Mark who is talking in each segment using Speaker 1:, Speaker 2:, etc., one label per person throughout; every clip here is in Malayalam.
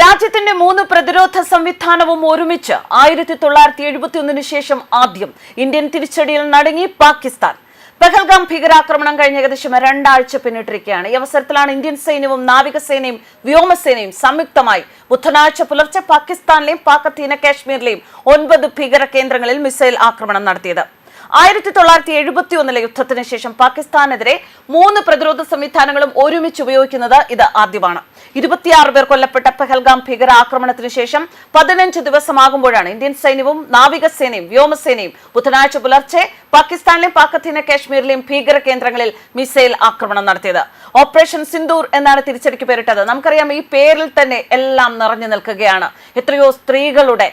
Speaker 1: രാജ്യത്തിന്റെ മൂന്ന് പ്രതിരോധ സംവിധാനവും ഒരുമിച്ച് ആയിരത്തി തൊള്ളായിരത്തി എഴുപത്തി ഒന്നിന് ശേഷം ആദ്യം ഇന്ത്യൻ തിരിച്ചടിയിൽ നടങ്ങി പാകിസ്ഥാൻ. പെഹൽഗാം ഭീകരാക്രമണം കഴിഞ്ഞ ഏകദേശം രണ്ടാഴ്ച പിന്നിട്ടിരിക്കുകയാണ്. ഈ അവസരത്തിലാണ് ഇന്ത്യൻ സൈന്യവും നാവികസേനയും വ്യോമസേനയും സംയുക്തമായി ബുധനാഴ്ച പുലർച്ചെ പാകിസ്ഥാനിലെയും പാക് അധീന കാശ്മീരിലെയും ഒൻപത് ഭീകര കേന്ദ്രങ്ങളിൽ മിസൈൽ ആക്രമണം നടത്തിയത്. ആയിരത്തി തൊള്ളായിരത്തി എഴുപത്തി ഒന്നിലെ യുദ്ധത്തിന് ശേഷം പാകിസ്ഥാനെതിരെ മൂന്ന് പ്രതിരോധ സംവിധാനങ്ങളും ഒരുമിച്ച് ഉപയോഗിക്കുന്നത് ഇത് ആദ്യമാണ്. ഇരുപത്തിയാറ് പേർ കൊല്ലപ്പെട്ട പെഹൽഗാം ഭീകരാക്രമണത്തിന് ശേഷം പതിനഞ്ച് ദിവസമാകുമ്പോഴാണ് ഇന്ത്യൻ സൈന്യവും നാവികസേനയും വ്യോമസേനയും ബുധനാഴ്ച പുലർച്ചെ പാകിസ്ഥാനിലെയും പാക്കത്തീന കാശ്മീരിലെയും ഭീകര കേന്ദ്രങ്ങളിൽ മിസൈൽ ആക്രമണം നടത്തിയത്. ഓപ്പറേഷൻ സിന്ദൂർ എന്നാണ് തിരിച്ചടിക്ക് പേരിട്ടത്. നമുക്കറിയാം ഈ പേരിൽ തന്നെ എല്ലാം നിറഞ്ഞു നിൽക്കുകയാണ്. എത്രയോ സ്ത്രീകളുടെ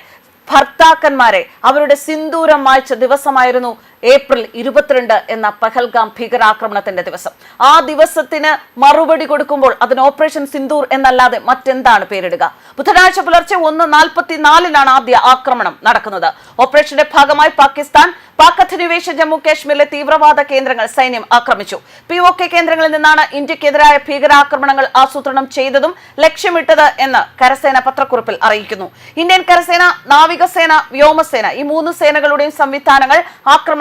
Speaker 1: ഭർത്താക്കന്മാരെ അവരുടെ സിന്ദൂരം മായ്ച്ച ദിവസമായിരുന്നു ഏപ്രിൽ ഇരുപത്തിരണ്ട് എന്ന പഹൽഗാം ഭീകരാക്രമണത്തിന്റെ ദിവസം. ആ ദിവസത്തിന് മറുപടി കൊടുക്കുമ്പോൾ അതിന് ഓപ്പറേഷൻ സിന്ദൂർ എന്നല്ലാതെ മറ്റെന്താണ് പേരിടുക? ബുധനാഴ്ച പുലർച്ചെ ഒന്ന് നാൽപ്പത്തിനാലിനാണ് ആദ്യ ആക്രമണം നടക്കുന്നത്. ഓപ്പറേഷന്റെ ഭാഗമായി പാകിസ്ഥാൻ പാക് അധിനിവേശ ജമ്മു കാശ്മീരിലെ തീവ്രവാദ കേന്ദ്രങ്ങൾ സൈന്യം ആക്രമിച്ചു. പി ഒ കെ കേന്ദ്രങ്ങളിൽ നിന്നാണ് ഇന്ത്യക്കെതിരായ ഭീകരാക്രമണങ്ങൾ ആസൂത്രണം ചെയ്തതും ലക്ഷ്യമിട്ടത് എന്ന് കരസേന പത്രക്കുറിപ്പിൽ അറിയിക്കുന്നു. ഇന്ത്യൻ കരസേന നാവികസേന വ്യോമസേന ഈ മൂന്ന് സേനകളുടെയും സംവിധാനങ്ങൾ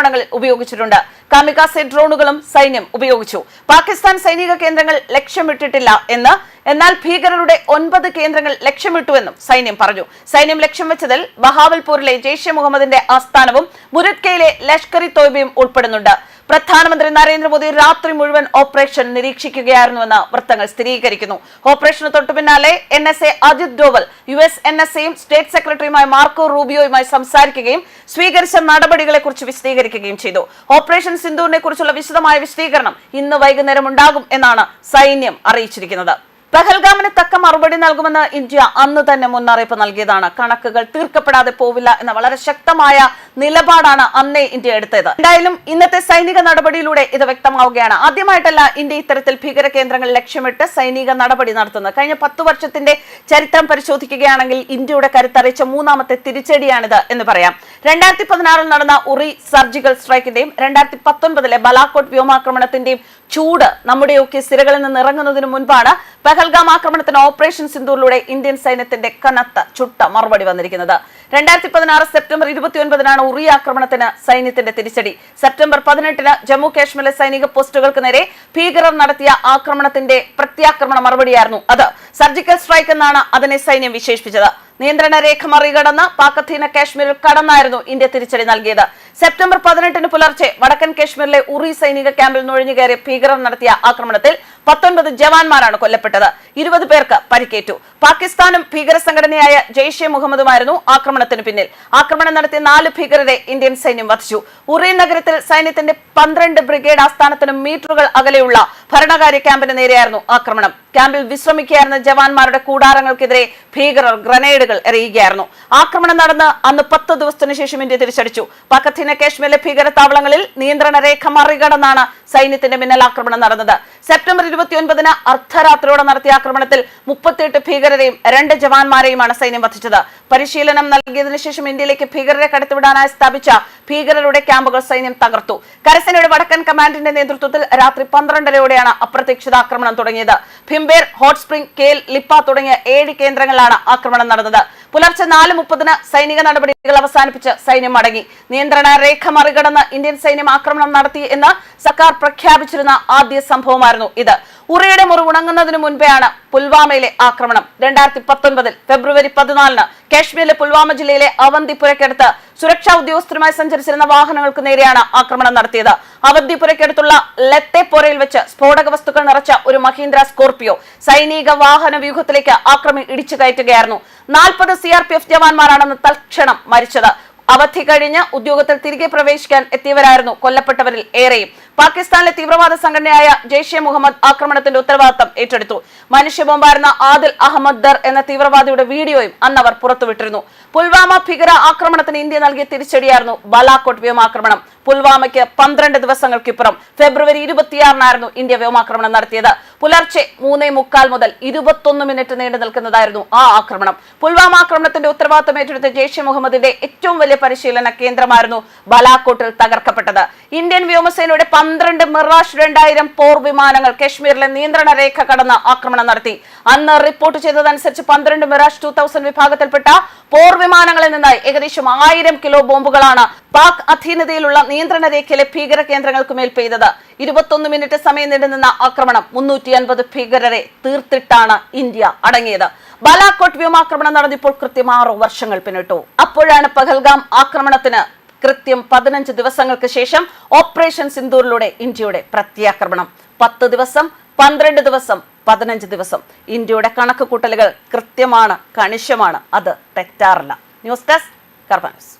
Speaker 1: ആക്രമണങ്ങളിൽ ഉപയോഗിച്ചിട്ടുണ്ട്. കാമികാസെ ഡ്രോണുകളും സൈന്യം ഉപയോഗിച്ചു. പാകിസ്ഥാൻ സൈനിക കേന്ദ്രങ്ങൾ ലക്ഷ്യമിട്ടിട്ടില്ല എന്ന് എന്നാൽ ഭീകരരുടെ ഒൻപത് കേന്ദ്രങ്ങൾ ലക്ഷ്യമിട്ടുവെന്നും സൈന്യം പറഞ്ഞു. സൈന്യം ലക്ഷ്യം വെച്ചതിൽ ബഹാവൽപൂരിലെ ജെയ്ഷെ മുഹമ്മദിന്റെ ആസ്ഥാനവും മുരത്കയിലെ ലഷ്കർ ഇ തോയ്ബയും ഉൾപ്പെടുന്നുണ്ട്. പ്രധാനമന്ത്രി നരേന്ദ്രമോദി രാത്രി മുഴുവൻ ഓപ്പറേഷൻ നിരീക്ഷിക്കുകയായിരുന്നുവെന്ന് വൃത്തങ്ങൾ സ്ഥിരീകരിക്കുന്നു. ഓപ്പറേഷന് തൊട്ടു പിന്നാലെ N S A Ajit Doval U S N S എയും സ്റ്റേറ്റ് സെക്രട്ടറിയുമായ മാർക്കോ റൂബിയോയുമായി സംസാരിക്കുകയും സ്വീകരിച്ച നടപടികളെ കുറിച്ച് വിശദീകരിക്കുകയും ചെയ്തു. ഓപ്പറേഷൻ സിന്ധുവിനെ കുറിച്ചുള്ള വിശദമായ വിശദീകരണം ഇന്ന് വൈകുന്നേരം ഉണ്ടാകും എന്നാണ് സൈന്യം അറിയിച്ചിരിക്കുന്നത്. പഹൽഗാമിന് തക്ക മറുപടി നൽകുമെന്ന് ഇന്ത്യ അന്ന് തന്നെ മുന്നറിയിപ്പ് നൽകിയതാണ്. കണക്കുകൾ തീർക്കപ്പെടാതെ പോവില്ല എന്ന വളരെ ശക്തമായ നിലപാടാണ് അന്നേ ഇന്ത്യ എടുത്തത്. എന്തായാലും ഇന്നത്തെ സൈനിക നടപടിയിലൂടെ ഇത് വ്യക്തമാവുകയാണ്. ആദ്യമായിട്ടല്ല ഇന്ത്യ ഇത്തരത്തിൽ ഭീകര കേന്ദ്രങ്ങൾ ലക്ഷ്യമിട്ട് സൈനിക നടപടി നടത്തുന്നത്. കഴിഞ്ഞ പത്തു വർഷത്തിന്റെ ചരിത്രം പരിശോധിക്കുകയാണെങ്കിൽ ഇന്ത്യയുടെ കരുത്തറിയിച്ച മൂന്നാമത്തെ തിരിച്ചടിയാണിത് എന്ന് പറയാം. രണ്ടായിരത്തി പതിനാറിൽ നടന്ന ഉറി സർജിക്കൽ സ്ട്രൈക്കിന്റെയും രണ്ടായിരത്തി പത്തൊൻപതിലെ ബലാക്കോട്ട് വ്യോമാക്രമണത്തിന്റെയും ചൂട് നമ്മുടെയൊക്കെ സിരകളിൽ നിന്ന് ഇറങ്ങുന്നതിന് മുൻപാണ് പഹൽഗാം ആക്രമണത്തിന് ഓപ്പറേഷൻ സിന്ദൂറിലൂടെ ഇന്ത്യൻ സൈന്യത്തിന്റെ കനത്ത ചുട്ട മറുപടി വന്നിരിക്കുന്നത്. രണ്ടായിരത്തി പതിനാറ് സെപ്റ്റംബർ ഇരുപത്തിയൊൻപതിനാണ് ഉറി ആക്രമണത്തിന് സൈന്യത്തിന്റെ തിരിച്ചടി. സെപ്റ്റംബർ പതിനെട്ടിന് ജമ്മു കാശ്മീരിലെ സൈനിക പോസ്റ്റുകൾക്ക് നേരെ ഭീകരർ നടത്തിയ ആക്രമണത്തിന്റെ പ്രത്യാക്രമണ മറുപടിയായിരുന്നു അത്. സർജിക്കൽ സ്ട്രൈക്ക് എന്നാണ് അതിനെ സൈന്യം വിശേഷിപ്പിച്ചത്. നിയന്ത്രണ രേഖ മറികടന്ന് പാക്കത്തീന കാശ്മീരിൽ കടന്നായിരുന്നു ഇന്ത്യ തിരിച്ചടി നൽകിയത്. സെപ്റ്റംബർ പതിനെട്ടിന് പുലർച്ചെ വടക്കൻ കാശ്മീരിലെ ഉറി സൈനിക ക്യാമ്പിൽ നുഴഞ്ഞുകയറി ഭീകരർ നടത്തിയ ആക്രമണത്തിൽ പത്തൊൻപത് ജവാന്മാരാണ് കൊല്ലപ്പെട്ടത്. ഇരുപത് പേർക്ക് പരിക്കേറ്റു. പാകിസ്ഥാനും ഭീകര സംഘടനയായ ജെയ്ഷെ മുഹമ്മദുമായിരുന്നു ആക്രമണത്തിന് പിന്നിൽ. ആക്രമണം നടത്തിയ നാല് ഭീകരരെ ഇന്ത്യൻ സൈന്യം വധിച്ചു. ഉറി നഗരത്തിൽ സൈന്യത്തിന്റെ പന്ത്രണ്ട് ബ്രിഗേഡ് ആസ്ഥാനത്തിന് മീറ്ററുകൾ അകലെയുള്ള ഭരണകാര്യ ക്യാമ്പിന് നേരെയായിരുന്നു ആക്രമണം. ക്യാമ്പിൽ വിശ്രമിക്കുകയായിരുന്ന ജവാന്മാരുടെ കൂടാരങ്ങൾക്കെതിരെ ഭീകരർ ഗ്രനേഡുകൾ എറിയുകയായിരുന്നു. ആക്രമണം നടന്ന് അന്ന് പത്ത് ദിവസത്തിനു ശേഷം ഇന്ത്യ തിരിച്ചടിച്ചു. പാക് അധീന കാശ്മീരിലെ ഭീകര താവളങ്ങളിൽ നിയന്ത്രണ രേഖ മറികടന്നാണ് സൈന്യത്തിന്റെ മിന്നൽ ആക്രമണം നടന്നത്. സെപ്റ്റംബർ ഇരുപത്തിയൊൻപതിന് അർദ്ധരാത്രിയോടെ നടത്തിയ ആക്രമണത്തിൽ മുപ്പത്തിയെട്ട് ഭീകരരെയും രണ്ട് ജവാന്മാരെയുമാണ് സൈന്യം വധിച്ചത്. പരിശീലനം നൽകിയതിനു ശേഷം ഇന്ത്യയിലേക്ക് ഭീകരരെ കടത്തിവിടാനായി സ്ഥാപിച്ച ഭീകരരുടെ ക്യാമ്പുകൾ സൈന്യം തകർത്തു. കരസേനയുടെ വടക്കൻ കമാൻഡിന്റെ നേതൃത്വത്തിൽ രാത്രി പന്ത്രണ്ടരയോടെയാണ് അപ്രതീക്ഷിത ആക്രമണം തുടങ്ങിയത്. ഭിംബേർ ഹോട്ട് സ്പ്രിംഗ് കേൽ ലിപ്പ തുടങ്ങിയ ഏഴ് കേന്ദ്രങ്ങളിലാണ് ആക്രമണം നടന്നത്. പുലർച്ചെ നാല് മുപ്പതിന് സൈനിക നടപടികൾ അവസാനിപ്പിച്ച് സൈന്യം മടങ്ങി. നിയന്ത്രണ രേഖ മറികടന്ന് ഇന്ത്യൻ സൈന്യം ആക്രമണം നടത്തി എന്ന് സർക്കാർ പ്രഖ്യാപിച്ചിരുന്ന ആദ്യ സംഭവമായിരുന്നു ഇത്. ഉറിയുടെ മുറിവുണങ്ങുന്നതിന് മുൻപെയാണ് പുൽവാമയിലെ ആക്രമണം. രണ്ടായിരത്തി പത്തൊൻപതിൽ ഫെബ്രുവരി പതിനാലിന് കാശ്മീരിലെ പുൽവാമ ജില്ലയിലെ അവന്തിപുരക്കടുത്ത് സുരക്ഷാ ഉദ്യോഗസ്ഥരുമായി സഞ്ചരിച്ചിരുന്ന വാഹനങ്ങൾക്ക് നേരെയാണ് ആക്രമണം നടത്തിയത്. അവന്തിപുരക്കടുത്തുള്ള ലത്തെപ്പോരയിൽ വെച്ച് സ്ഫോടക വസ്തുക്കൾ നിറച്ച ഒരു മഹീന്ദ്ര സ്കോർപിയോ സൈനിക വാഹന വ്യൂഹത്തിലേക്ക് ആക്രമി ഇടിച്ചു കയറ്റുകയായിരുന്നു. നാൽപ്പത് സി ആർ പി എഫ് ജവാന്മാരാണെന്ന് തൽക്ഷണം മരിച്ചത്. അവധി കഴിഞ്ഞ് ഉദ്യോഗത്തിൽ തിരികെ പ്രവേശിക്കാൻ എത്തിയവരായിരുന്നു കൊല്ലപ്പെട്ടവരിൽ ഏറെയും. പാകിസ്ഥാനിലെ തീവ്രവാദ സംഘടനയായ ജെയ്ഷെ മുഹമ്മദ് ആക്രമണത്തിന്റെ ഉത്തരവാദിത്തം ഏറ്റെടുത്തു. മനുഷ്യബോംബായിരുന്ന ആദിൽ അഹമ്മദ് ദർ എന്ന തീവ്രവാദിയുടെ വീഡിയോയും അന്ന് അവർ പുറത്തുവിട്ടിരുന്നു. പുൽവാമ ഭീകര ആക്രമണത്തിന് ഇന്ത്യ നൽകിയ തിരിച്ചടിയായിരുന്നു ബാലാക്കോട്ട് വ്യോമാക്രമണം. പുൽവാമയ്ക്ക് പന്ത്രണ്ട് ദിവസങ്ങൾക്കിപ്പുറം ഫെബ്രുവരി ഇരുപത്തിയാറിനായിരുന്നു ഇന്ത്യ വ്യോമാക്രമണം നടത്തിയത്. പുലർച്ചെ മൂന്നേ മുക്കാൽ മുതൽ ഇരുപത്തൊന്ന് മിനിറ്റ് നീണ്ടു നിൽക്കുന്നതായിരുന്നു ആ ആക്രമണം. പുൽവാമ ആക്രമണത്തിന്റെ ഉത്തരവാദിത്തം ഏറ്റെടുത്ത ജെയ്ഷെ മുഹമ്മദിന്റെ ഏറ്റവും വലിയ പരിശീലന കേന്ദ്രമായിരുന്നു ബലാക്കോട്ടിൽ തകർക്കപ്പെട്ടത്. ഇന്ത്യൻ വ്യോമസേനയുടെ പന്ത്രണ്ട് മിറാഷ് രണ്ടായിരം പോർ വിമാനങ്ങൾ കശ്മീരിലെ നിയന്ത്രണ രേഖ കടന്ന് ആക്രമണം നടത്തി. അന്ന് റിപ്പോർട്ട് ചെയ്തതനുസരിച്ച് പന്ത്രണ്ട് മിറാഷ് ടൂ തൗസൻഡ് വിഭാഗത്തിൽപ്പെട്ട പോർ വിമാനങ്ങളിൽ നിന്നായി ഏകദേശം ആയിരം കിലോ ബോംബുകളാണ് പാക് അധീനതയിലുള്ള നിയന്ത്രണ രേഖയിലെ ഭീകര കേന്ദ്രങ്ങൾക്ക് മേൽ പെയ്തത് ഇരുപത്തൊന്ന് മിനിറ്റ് സമയം നീണ്ടുനിന്ന ആക്രമണം മുന്നൂറ്റി അൻപത് ഭീകരരെ തീർത്തിട്ടാണ് ഇന്ത്യ അടങ്ങിയത്. ബാലാക്കോട്ട് വ്യോമാക്രമണം നടന്നിപ്പോൾ കൃത്യം ആറു വർഷങ്ങൾ പിന്നിട്ടു. അപ്പോഴാണ് പഹൽഗാം ആക്രമണത്തിന് കൃത്യം പതിനഞ്ച് ദിവസങ്ങൾക്ക് ശേഷം ഓപ്പറേഷൻ സിന്ദൂറിലൂടെ ഇന്ത്യയുടെ പ്രത്യാക്രമണം. പത്ത് ദിവസം പന്ത്രണ്ട് ദിവസം പതിനഞ്ച് ദിവസം. ഇന്ത്യയുടെ കണക്ക് കൂട്ടലുകൾ കൃത്യമാണ് കണിശമാണ്. അത് തെറ്റാറില്ല. News desk കർബാനസ്